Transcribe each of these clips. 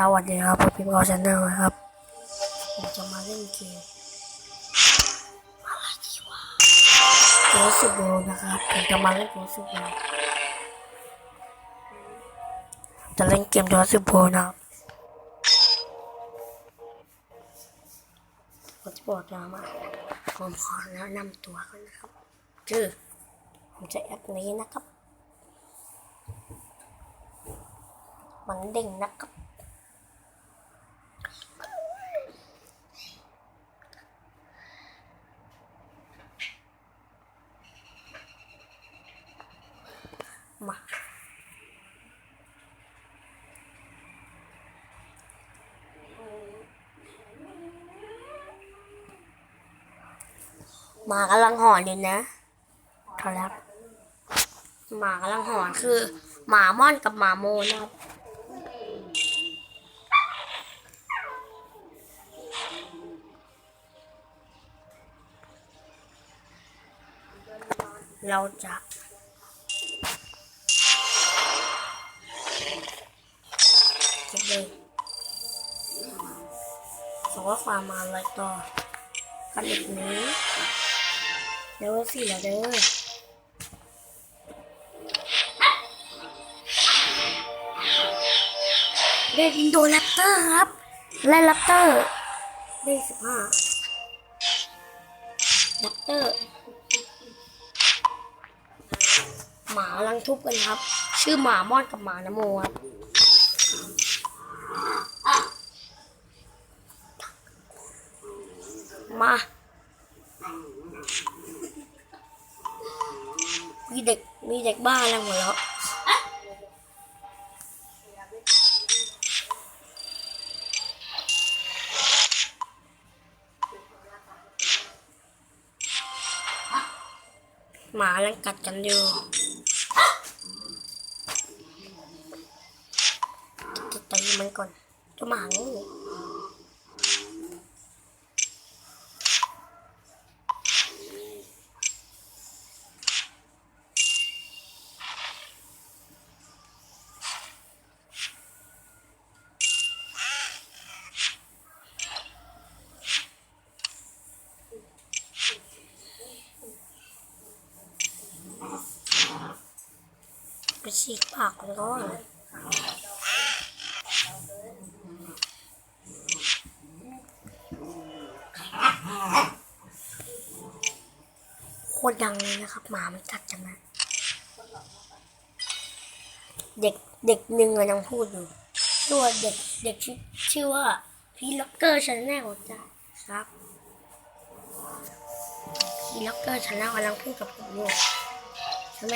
สวัสดีครับผมพิมพ์กอชแนลนะครับ ผมจะมาเล่นเกมอะไรดีวะโกสุโบนะครับผมจะมาเล่นโกสุโบจะเล่นเกมโกสุโบนะครับผมจะบอกนะมาผมขอแนะนำตัวก่อนนะครับชื่อผมจะแอปนี้นะครับ มันเด้งนะครับ หมากำลังหอนอยู่นะครับ หมากำลังหอนคือ หมาม่อนกับหมาโมนะครับเราจะเก็บเลยส่งข้อความมาอะไรต่อกันอีกนี้ เดี๋ยวสิแล้วเด้อเด็กอินโดแรปเตอร์ครับไล่แรปเตอร์ได้สิบห้าแรปเตอร์หมากำลังทุบกันครับ ชื่อหมามอนกับหมานโมครับมา มีเด็กมีเด็กบ้าอะไรหมดแล้วหมาลังกัดกันอยู่จะตีมันก่อนจะหมางู ฉีกปากมันก่อนโคตรดังเลยนะครับ หมามันกัดกันนะเด็กเด็กหนึ่งอะยังพูดอยู่ชื่อว่าเด็กเด็กชื่อชื่อว่าพีล็อกเกอร์ชาแนลจ้ะครับพีล็อกเกอร์ชาแนลกำลังพูดกับผมอยู่ใช่ไหม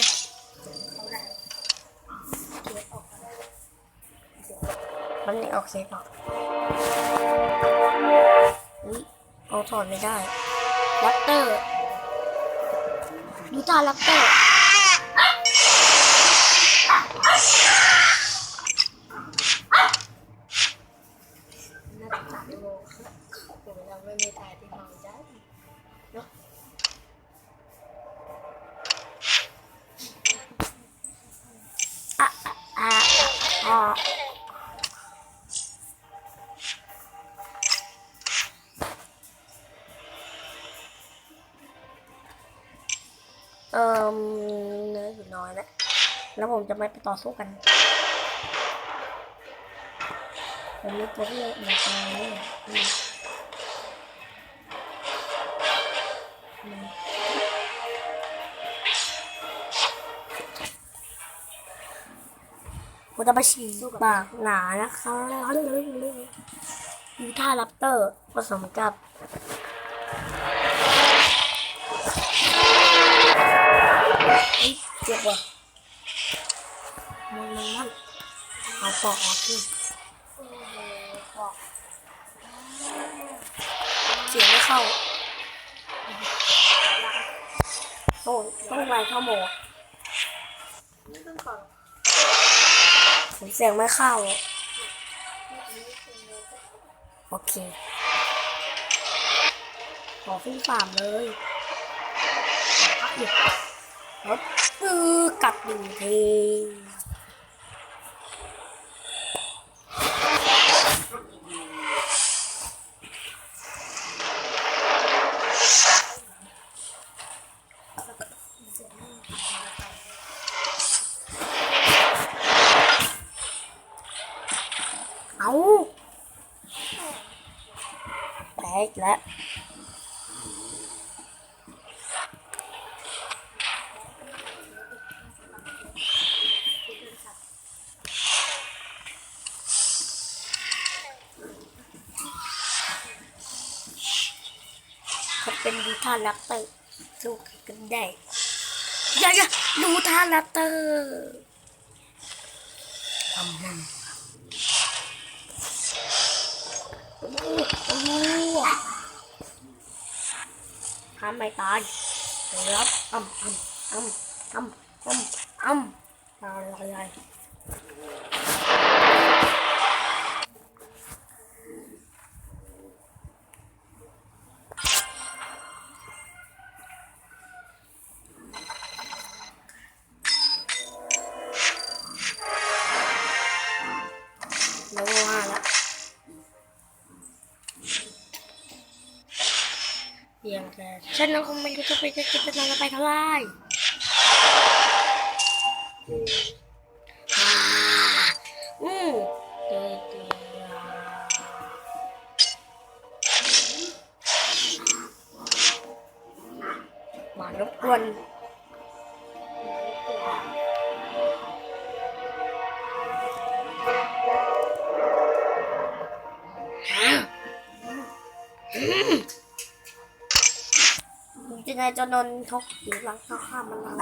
มันนี่โอเคต่ออุ้ยเอาถอดไม่ได้ลัตเตอร์ดูตาลับ เอ่อเนื้ออยู่น้อยแล้วแล้วผมจะไม่ไปต่อสู้กันผมมีตัวที่เหมือนกันเลยอืมอืมผมจะไปฉีดปากหนานะคะดูท่าแรปเตอร์ผสมกับ เจ็บว่ะมันมันมันเอาปอกออกขึ้นปอกเสียงไม่เข้า โอ้ต้องไวเข้าโหมดผมเสียงไม่เข้า โอเค ขอขึ้นสามเลยพักอยู่รถอือกัด nó tư cặp bình thế Đấy, lạ ท่าลักเตอร์สู้กันได้อย่าอย่าดูท่าลักเตอร์ทำมันโอ้โหทำไม่ตายครับอ้ำอ้ำอ้ำอ้ำอ้ำอ้ำอะไร ฉันน้องคงไม่รู้จะไปจะจะจะจะไปเท่าไหร่อืมเดี๋ยวเดี๋ยวมารบกวน จะนนทกอยู่หลังเข้าวข้ามมันเรา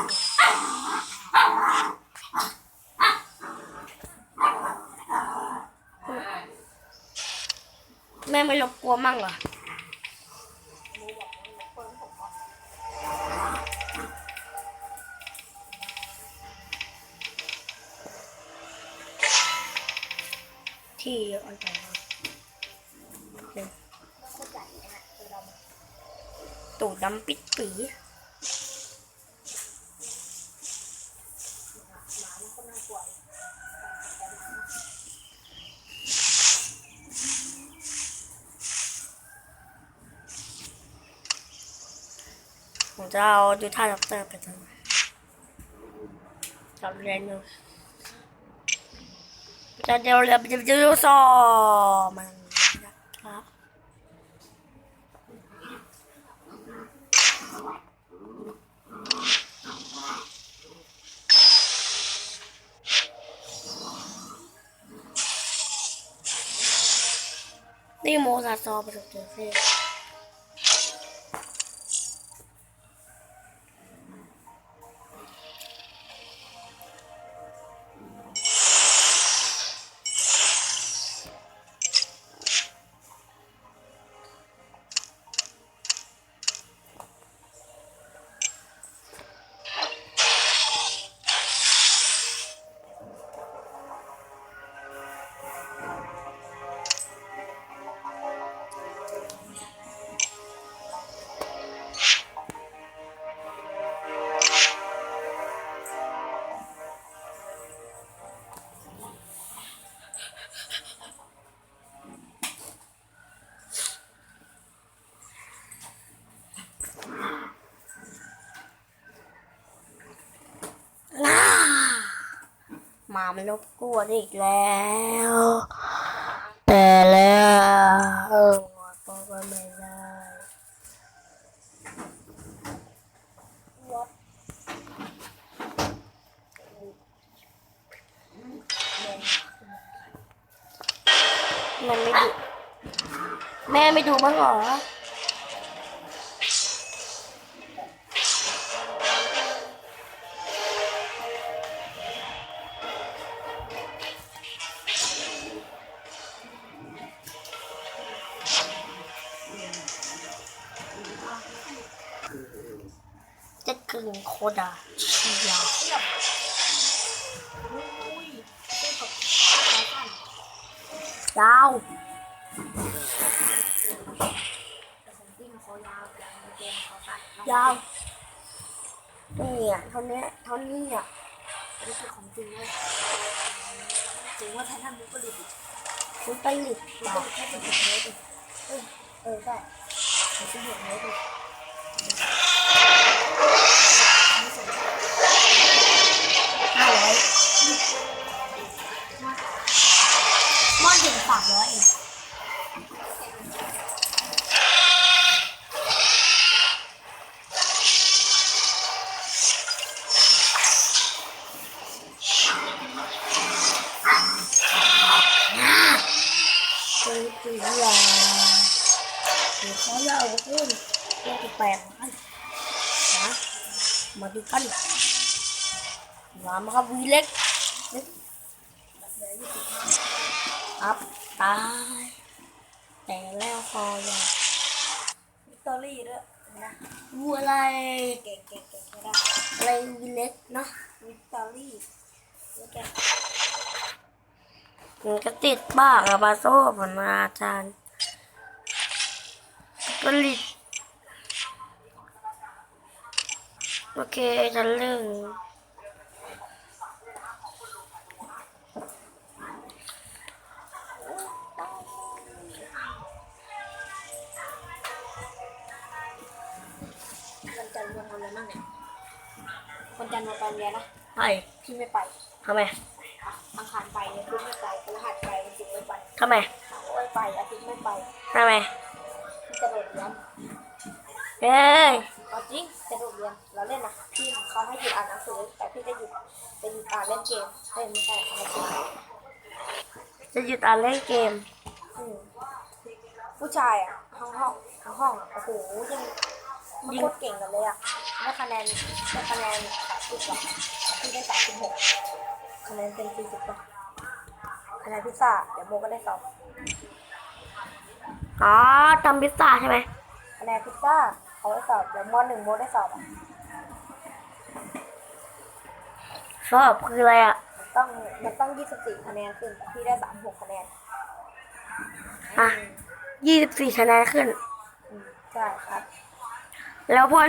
แม่ไม่รบกวนมั่งเหรอที่อันตรายเป็น ตูดดำปิดปีผมจะเอาดูท่าด็อกเตอร์ไปทำจับเรียนอยู่จะเดี๋ยวเรือจะเดูซอมันนะครับ นี่โม มามันรบกวนอีกแล้ว แต่แล้วเออก็ไม่ได้มันไม่ดู แม่ไม่ดูบ้างเหรอ กึ่งโคดาเชียยาวยาวเนี่ยเท่านี้เท่านี้อะนี่คือของจริงเลยจริงว่าแทนท่านมุกผลิตคุณไปหลิบมุกผลิตแค่สิบหกเมตรเออเออใช่สิบหกเมตร boy. Iya. Biasanya aku pun aku pengen. Ha? Madukan. Lama ka bulag. Up. ตายแต่แล้วคอยังวิกตอรี่ด้วยนะดูอะไรเก่งเก่งเก่งอะไรวีเล็กเนาะวิกตอรี่แล้วแกมันก็ติดบ้างอะบาโซ่ผลมาอาจารย์ผลิตโอเคฉันเรื่ง จันทร์วันไปเรียนนะไปพี่ไม่ไปทำไมอังคารไปพุธไม่ไปพฤหัสไปวันศุกร์ไม่ไปทำไมเสาร์ไม่ไปอาทิตย์ไม่ไปทำไมพี่จะโดดเรียนเอ้ยเอาจริงจะโดดเรียนเราเล่นนะพี่เขาให้หยุดอ่านหนังสือแต่พี่จะหยุดจะหยุดอ่านเล่นเกมเล่นไม่ใช่อ่านเกมจะหยุดอ่านเล่นเกมอืมผู้ชายอะทั้งห้องทั้งห้องอะโอ้โหยังมันโคตรเก่งกันเลยอะได้คะแนนได้คะแนน สามสิบกว่าพี่ได้สามสิบหกคะแนนเต็มสี่สิบกว่าคะแนนพิซซ่าเดี๋ยวโมก็ได้สอบอ๋อทำพิซซ่าใช่ไหมคะแนนพิซซ่าเขาได้สอบเดี๋ยวมหนึ่งโมได้สอบอะชอบคืออะไรอะ มันต้องมันต้องยี่สิบสี่คะแนนขึ้นแต่พี่ได้สามหกคะแนนอะยี่สิบสี่คะแนนขึ้น อืมใช่ครับ แล้วพอน